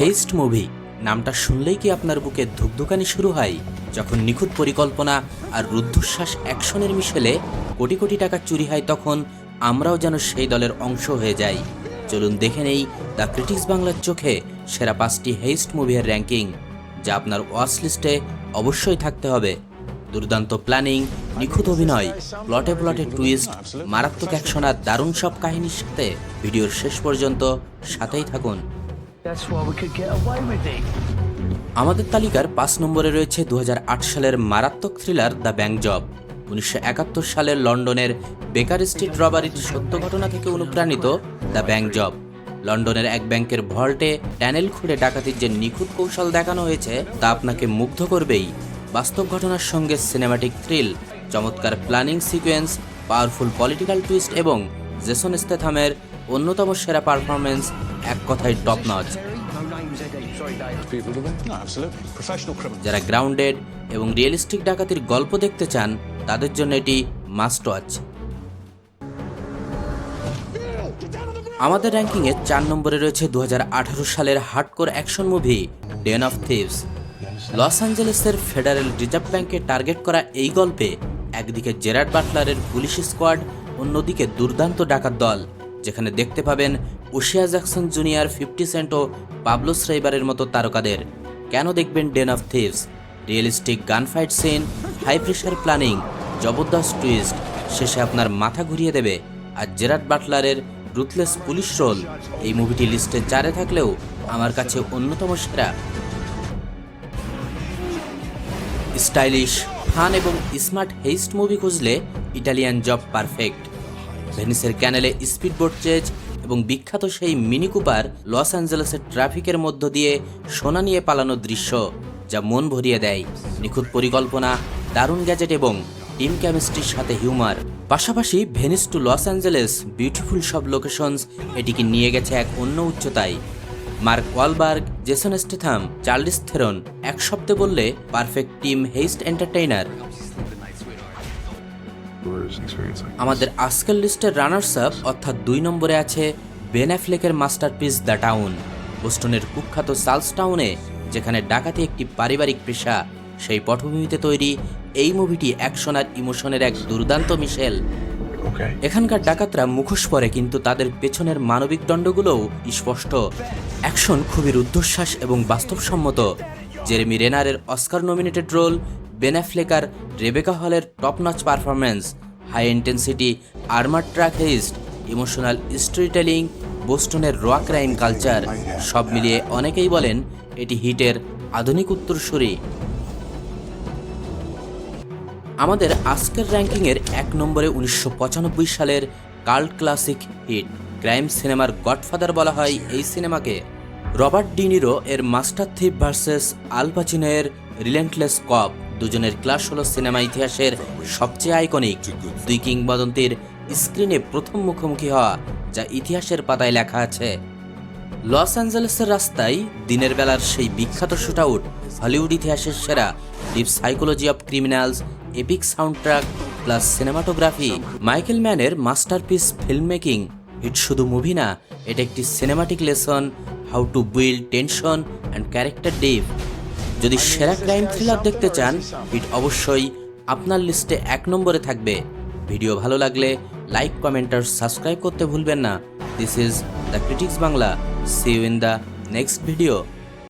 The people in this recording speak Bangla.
হেস্ট মুভি নামটা শুনলেই কি আপনার বুকে ধুকধুকানি শুরু হয়? যখন নিখুঁত পরিকল্পনা আর রুদ্ধশ্বাস অ্যাকশনের মিশেলে কোটি কোটি টাকা চুরি হয়, তখন আমরাও যেন সেই দলের অংশ হয়ে যাই। চলুন দেখে নেই দ্য ক্রিটিক্স বাংলার চোখে সেরা পাঁচটি হেস্ট মুভির র্যাঙ্কিং যা আপনার ওয়াচ লিস্টে অবশ্যই থাকতে হবে। দুর্দান্ত প্ল্যানিং নিখুঁত অভিনয় প্লটে প্লটে টুইস্ট মারাত্মক অ্যাকশন আর দারুণ সব কাহিনীর সাথে ভিডিওর শেষ পর্যন্ত সাথেই থাকুন. আমাদের তালিকার পাঁচ নম্বরে রয়েছে দু হাজার আট সালের মারাত্মক থ্রিলার দ্য ব্যাংক জব উনিশশো একাত্তর সালের লন্ডনের বেকার স্ট্রিট রবারির সত্য ঘটনা থেকে অনুপ্রাণিত দ্য ব্যাংক জব লন্ডনের এক ব্যাংকের ভল্টে ট্যানেল খুঁড়ে ডাকাতির যে নিখুঁত কৌশল দেখানো হয়েছে তা আপনাকে মুগ্ধ করবেই। বাস্তব ঘটনার সঙ্গে সিনেমাটিক থ্রিল চমৎকার planning sequence powerful political twist এবং জেসন স্তেথামের অন্যতম সেরা পারফরমেন্স এক কথায় টপ নচ. যারা গ্রাউন্ডেড এবং রিয়েলিস্টিক ডাকাতির গল্প দেখতে চান তাদের জন্য এটি মাস্ট ওয়াচ আমাদের র্যাঙ্কিংয়ে চার নম্বরে রয়েছে দু হাজার আঠারো সালের hardcore action movie Den of Thieves Los অ্যাঞ্জেলেসের federal reserve ব্যাংকে টার্গেট করা এই গল্পে একদিকে জেরার্ড বাটলারের পুলিশ স্কোয়াড, অন্যদিকে দুর্দান্ত ডাকাত দল, যেখানে দেখতে পাবেন O'Shea Jackson Junior Fifty Cent ও পাবলো শ্রাইবারের মতো তারকাদের। কেন দেখবেন Den of Thieves? Realistic gunfight scene high pressure planning জবরদস্ত টুইস্ট শেষে আপনার মাথা ঘুরিয়ে দেবে আর জেরার্ড বাটলারের রুথলেস পুলিশ রোল এই মুভিটি লিস্টে চারে থাকলেও আমার কাছে অন্যতম সেরা স্টাইলিশ, ফান এবং স্মার্ট হেইস্ট মুভি খুঁজলে ইটালিয়ান জব পারফেক্ট। ভেনিসের ক্যানেলে স্পিডবোট চেজ এবং বিখ্যাত সেই মিনি কুপার লস অ্যাঞ্জেলেসের ট্রাফিকের মধ্য দিয়ে সোনা নিয়ে পালানোর দৃশ্য যা মন ভরিয়ে দেয়। নিখুঁত পরিকল্পনা, দারুণ গ্যাজেট এবং টিম কেমিস্ট্রির সাথে হিউমার। পাশাপাশি Venice to Los Angeles beautiful সব লোকেশনস এটিকে নিয়ে গেছে এক অন্য উচ্চতায়। Mark Wahlberg, Jason Statham, Charlize Theron এক শব্দে বললে পারফেক্ট টিম হেইস্ট এন্টারটেইনার। আমাদের আজকের লিস্টের রানার্স আপ অর্থাৎ দুই নম্বরে আছে বেন অ্যাফ্লেকের মাস্টারপিস দ্য টাউন, বোস্টনের কুখ্যাত সালস টাউনে, যেখানে ডাকাতি একটি পারিবারিক পেশা। সেই পটভূমিতে তৈরি এই মুভিটি অ্যাকশন আর ইমোশনের এক দুর্দান্ত মিশেল। এখানকার ডাকাতরা মুখোশ পরে, কিন্তু তাদের পেছনের মানবিক দণ্ডগুলোও স্পষ্ট। অ্যাকশন খুবই রুদ্ধশ্বাস এবং বাস্তবসম্মত। জেরেমি রেনারের অস্কার নমিনেটেড রোল বেনাফ্লেকার রেবেকা হলের top notch performance high intensity, armour truck heist emotional storytelling বোস্টনের raw crime culture, সব মিলিয়ে অনেকেই বলেন এটি হিটের আধুনিক উত্তরসূরি। আমাদের আজকের র্যাঙ্কিংয়ের এক নম্বরে উনিশশো পঁচানব্বই সালের কাল্ট ক্লাসিক হিট, ক্রাইম সিনেমার গডফাদার বলা হয় এই সিনেমাকে। রবার্ট ডিনিরো এর মাস্টার থিপ ভার্সেস আল পাচিনের রিলেন্টলেস কপ দুজনের ক্লাস হলো সিনেমা ইতিহাসের সবচেয়ে আইকনিক দুই কিংবদন্তির স্ক্রিনে প্রথম মুখোমুখি হওয়া, যা ইতিহাসের পাতায় লেখা আছে। লস অ্যাঞ্জেলেসের রাস্তায় দিনের বেলার সেই বিখ্যাত শুট আউট হলিউড ইতিহাসের সেরা deep psychology of criminals epic soundtrack plus cinematography Michael ম্যানের মাস্টারপিস ফিল্ম মেকিং হিট শুধু মুভি না, এটা একটি cinematic lesson how to build tension and character deep যদি সেরা ক্রাইম থ্রিলার দেখতে চান হিট অবশ্যই আপনার লিস্টে এক নম্বরে থাকবে। ভিডিও ভালো লাগলে লাইক কমেন্ট আর সাবস্ক্রাইব করতে ভুলবেন না। This is the critics Bangla see you in the next video